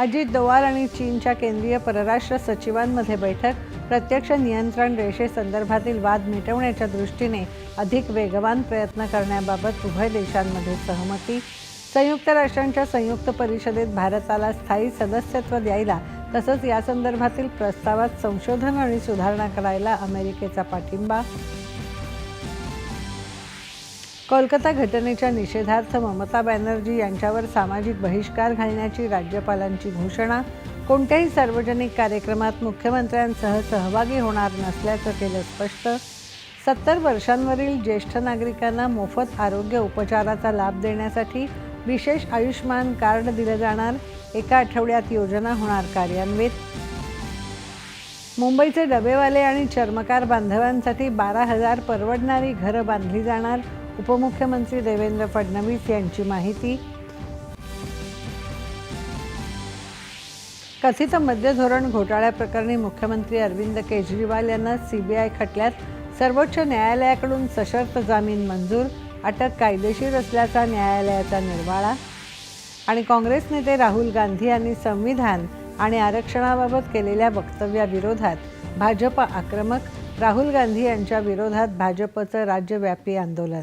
अजित दोवाल आणि चीनच्या केंद्रीय परराष्ट्र सचिवांमध्ये बैठक प्रत्यक्ष नियंत्रण रेषेसंदर्भातील वाद मिटवण्याच्या दृष्टीने अधिक वेगवान प्रयत्न करण्याबाबत उभय देशांमध्ये सहमती. संयुक्त राष्ट्रांच्या संयुक्त परिषदेत भारताला स्थायी सदस्यत्व द्यायला तसंच या संदर्भातील प्रस्तावात संशोधन आणि सुधारणा करायला अमेरिकेचा पाठिंबा कोलकाता घटनेच्या निषेधार्थ ममता बॅनर्जी यांच्यावर सामाजिक बहिष्कार घालण्याची राज्यपालांची घोषणा. कोणत्याही सार्वजनिक कार्यक्रमात मुख्यमंत्र्यांसह सहभागी होणार नसल्याचं केलं स्पष्ट. सत्तर वर्षांवरील ज्येष्ठ नागरिकांना मोफत आरोग्य उपचाराचा लाभ देण्यासाठी विशेष आयुष्मान कार्ड दिलं जाणार. एका आठवड्यात योजना होणार कार्यान्वित. मुंबईचे डबेवाले आणि चर्मकार बांधवांसाठी बारा हजार परवडणारी घरं बांधली जाणार. उपमुख्यमंत्री देवेंद्र फडणवीस यांची माहिती. कथित मद्य धोरण घोटाळ्याप्रकरणी मुख्यमंत्री अरविंद केजरीवाल यांना सीबीआय खटल्यात सर्वोच्च न्यायालयाकडून सशर्त जामीन मंजूर अटक कायदेशीर असल्याचा न्यायालयाचा निर्वाळा आणि काँग्रेस नेते राहुल गांधी यांनी संविधान आणि आरक्षणाबाबत केलेल्या वक्तव्याविरोधात भाजप आक्रमक राहुल गांधी यांच्या विरोधात भाजपचं राज्यव्यापी आंदोलन.